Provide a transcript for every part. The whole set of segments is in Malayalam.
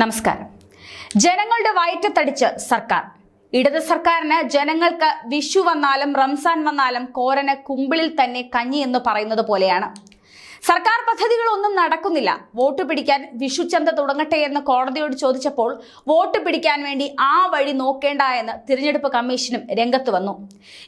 നമസ്കാരം. ജനങ്ങളുടെ വയറ്റത്തടിച്ച് സർക്കാർ. ഇടത് സർക്കാരിന് ജനങ്ങൾക്ക് വിഷു വന്നാലും റംസാൻ വന്നാലും കോരന് കുമ്പിളിൽ തന്നെ കഞ്ഞി എന്ന് പറയുന്നത് പോലെയാണ്. സർക്കാർ പദ്ധതികളൊന്നും നടക്കുന്നില്ല. വോട്ട് പിടിക്കാൻ വിഷുചന്ത തുടങ്ങട്ടെ എന്ന് കോടതിയോട് ചോദിച്ചപ്പോൾ വോട്ട് പിടിക്കാൻ വേണ്ടി ആ വഴി നോക്കേണ്ട എന്ന് തിരഞ്ഞെടുപ്പ് കമ്മീഷനും രംഗത്ത് വന്നു.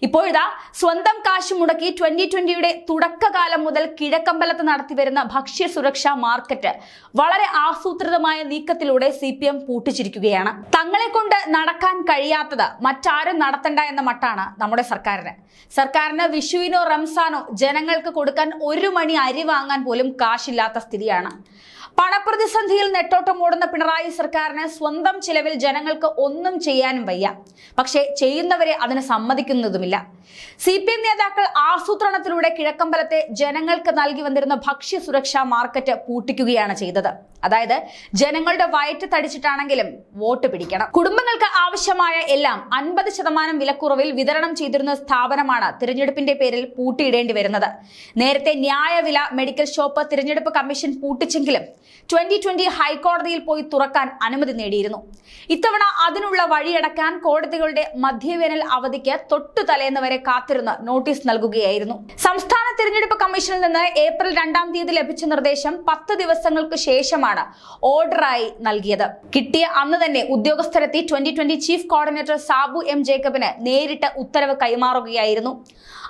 ഇപ്പോഴിതാ സ്വന്തം കാശ് മുടക്കി ട്വന്റി ട്വന്റിയുടെ തുടക്കകാലം മുതൽ കിഴക്കമ്പലത്ത് നടത്തിവരുന്ന ഭക്ഷ്യ സുരക്ഷാ മാർക്കറ്റ് വളരെ ആസൂത്രിതമായ നീക്കത്തിലൂടെ സി പി എം പൂട്ടിച്ചിരിക്കുകയാണ്. തങ്ങളെ കൊണ്ട് നടക്കാൻ കഴിയാത്തത് മറ്റാരും നടത്തണ്ട എന്ന മട്ടാണ് നമ്മുടെ സർക്കാരിന്. സർക്കാരിന് വിഷുവിനോ റംസാനോ ജനങ്ങൾക്ക് കൊടുക്കാൻ ഒരു മണി അരി പോലും കാശില്ലാത്ത സ്ഥിതിയാണ്. പണപ്രതിസന്ധിയിൽ നെട്ടോട്ടമോടുന്ന പിണറായി സർക്കാരിന് സ്വന്തം ചിലവിൽ ജനങ്ങൾക്ക് ഒന്നും ചെയ്യാനും വയ്യ. പക്ഷേ ചെയ്യുന്നവരെ അതിന് സമ്മതിക്കുന്നതുമില്ല. സി പി എം നേതാക്കൾ ആസൂത്രണത്തിലൂടെ കിഴക്കമ്പലത്തെ ജനങ്ങൾക്ക് നൽകി വന്നിരുന്ന ഭക്ഷ്യ സുരക്ഷാ മാർക്കറ്റ് പൂട്ടിക്കുകയാണ് ചെയ്തത്. അതായത് ജനങ്ങളുടെ വയറ്റ് തടിച്ചിട്ടാണെങ്കിലും വോട്ട് പിടിക്കണം. കുടുംബങ്ങൾക്ക് ആവശ്യമായ എല്ലാം അൻപത് ശതമാനം വിലക്കുറവിൽ വിതരണം ചെയ്തിരുന്ന സ്ഥാപനമാണ് തിരഞ്ഞെടുപ്പിന്റെ പേരിൽ പൂട്ടിയിടേണ്ടി വരുന്നത്. നേരത്തെ ന്യായവില മെഡിക്കൽ ഷോപ്പ് തിരഞ്ഞെടുപ്പ് കമ്മീഷൻ പൂട്ടിച്ചെങ്കിലും ട്വന്റി ട്വന്റി ഹൈക്കോടതിയിൽ പോയി തുറക്കാൻ അനുമതി നേടിയിരുന്നു. ഇത്തവണ അതിനുള്ള വഴിയടക്കാൻ കോടതികളുടെ മധ്യവേനൽ അവധിക്ക് തൊട്ടു തലേന്ന് വരെ കാത്തിരുന്ന് നോട്ടീസ് നൽകുകയായിരുന്നു. സംസ്ഥാന തിരഞ്ഞെടുപ്പ് കമ്മീഷനിൽ നിന്ന് ഏപ്രിൽ രണ്ടാം തീയതി ലഭിച്ച നിർദ്ദേശം പത്ത് ദിവസങ്ങൾക്ക് ശേഷമാണ് ഓർഡറായി നൽകിയത്. കിട്ടിയ അന്ന് തന്നെ ഉദ്യോഗസ്ഥരെത്തി twenty twenty chief coordinator Sabu M ജേക്കബിന് നേരിട്ട് ഉത്തരവ് കൈമാറുകയായിരുന്നു.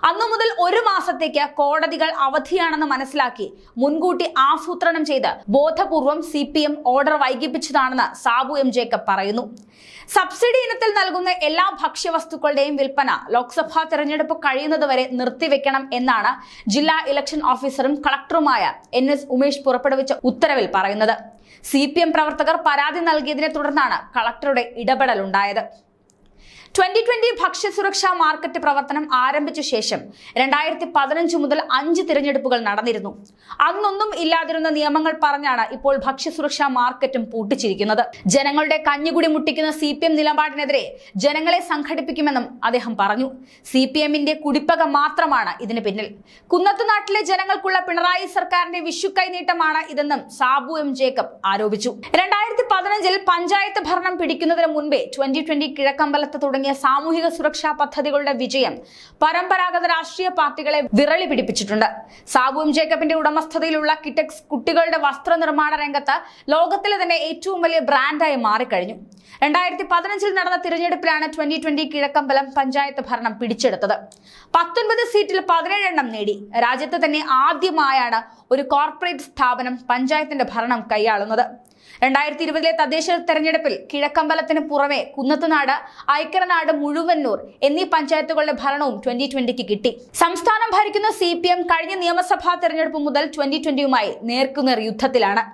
അന്നു മുതൽ ഒരു മാസത്തേക്ക് കോടതികൾ അവധിയാണെന്ന് മനസ്സിലാക്കി മുൻകൂട്ടി ആസൂത്രണം ചെയ്ത് ബോധപൂർവം സി പി എം ഓർഡർ വൈകിപ്പിച്ചതാണെന്ന് സാബു എം ജേക്കബ് പറയുന്നു. സബ്സിഡി ഇനത്തിൽ നൽകുന്ന എല്ലാ ഭക്ഷ്യവസ്തുക്കളുടെയും വിൽപ്പന ലോക്സഭാ തെരഞ്ഞെടുപ്പ് കഴിയുന്നതുവരെ നിർത്തിവെക്കണം എന്നാണ് ജില്ലാ ഇലക്ഷൻ ഓഫീസറും കളക്ടറുമായ എൻ എസ് ഉമേഷ് പുറപ്പെടുവിച്ച ഉത്തരവിൽ പറയുന്നത്. സി പ്രവർത്തകർ പരാതി നൽകിയതിനെ തുടർന്നാണ് കളക്ടറുടെ ഇടപെടൽ ഇടപെടലുണ്ടായത്. ട്വന്റി ട്വന്റി ഭക്ഷ്യസുരക്ഷാ മാർക്കറ്റ് പ്രവർത്തനം ആരംഭിച്ച ശേഷം രണ്ടായിരത്തി പതിനഞ്ച് മുതൽ അഞ്ച് തിരഞ്ഞെടുപ്പുകൾ നടന്നിരുന്നു. അന്നൊന്നും ഇല്ലാതിരുന്ന നിയമങ്ങൾ പറഞ്ഞാണ് ഇപ്പോൾ ഭക്ഷ്യസുരക്ഷാ മാർക്കറ്റും പൂട്ടിച്ചിരിക്കുന്നത്. ജനങ്ങളുടെ കഞ്ഞുകുടി മുട്ടിക്കുന്ന സി പി എം നിലപാടിനെതിരെ ജനങ്ങളെ സംഘടിപ്പിക്കുമെന്നും അദ്ദേഹം പറഞ്ഞു. സി പി എമ്മിന്റെ കുടിപ്പക മാത്രമാണ് ഇതിന് പിന്നിൽ. കുന്നത്തുനാട്ടിലെ ജനങ്ങൾക്കുള്ള പിണറായി സർക്കാരിന്റെ വിഷുക്കൈനീട്ടമാണ് ഇതെന്നും സാബു എം ജേക്കബ് ആരോപിച്ചു. രണ്ടായിരത്തി പതിനഞ്ചിൽ പഞ്ചായത്ത് ഭരണം പിടിക്കുന്നതിന് മുൻപേ ട്വന്റി ട്വന്റി കിഴക്കമ്പലത്ത് തുടങ്ങിയ സാമൂഹിക സുരക്ഷാ പദ്ധതികളുടെ വിജയം പരമ്പരാഗത രാഷ്ട്രീയ പാർട്ടികളെ വിറളി പിടിപ്പിച്ചിട്ടുണ്ട്. സാബു എം ജേക്കബിന്റെ ഉടമസ്ഥതയിലുള്ള കിറ്റക്സ് കുട്ടികളുടെ വസ്ത്ര നിർമ്മാണ രംഗത്ത് ലോകത്തിലെ തന്നെ ഏറ്റവും വലിയ ബ്രാൻഡായി മാറിക്കഴിഞ്ഞു. രണ്ടായിരത്തി പതിനഞ്ചിൽ നടന്ന തിരഞ്ഞെടുപ്പിലാണ് ട്വന്റി ട്വന്റി കിഴക്കമ്പലം പഞ്ചായത്ത് ഭരണം പിടിച്ചെടുത്തത്. പത്തൊൻപത് സീറ്റിൽ പതിനേഴെണ്ണം നേടി. രാജ്യത്ത് തന്നെ ആദ്യമായാണ് ഒരു കോർപ്പറേറ്റ് സ്ഥാപനം പഞ്ചായത്തിന്റെ ഭരണം കൈയാളുന്നത്. രണ്ടായിരത്തി ഇരുപതിലെ തദ്ദേശ തെരഞ്ഞെടുപ്പിൽ കിഴക്കമ്പലത്തിന് പുറമെ കുന്നത്തുനാട് ഐക്കരനാട് മുഴുവന്നൂർ എന്നീ പഞ്ചായത്തുകളുടെ ഭരണവും ട്വന്റി ട്വന്റിക്ക് കിട്ടി. സംസ്ഥാനം ഭരിക്കുന്ന സി കഴിഞ്ഞ നിയമസഭാ തെരഞ്ഞെടുപ്പ് മുതൽ ട്വന്റി ട്വന്റിയുമായി നേർക്കുനേർ യുദ്ധത്തിലാണ്.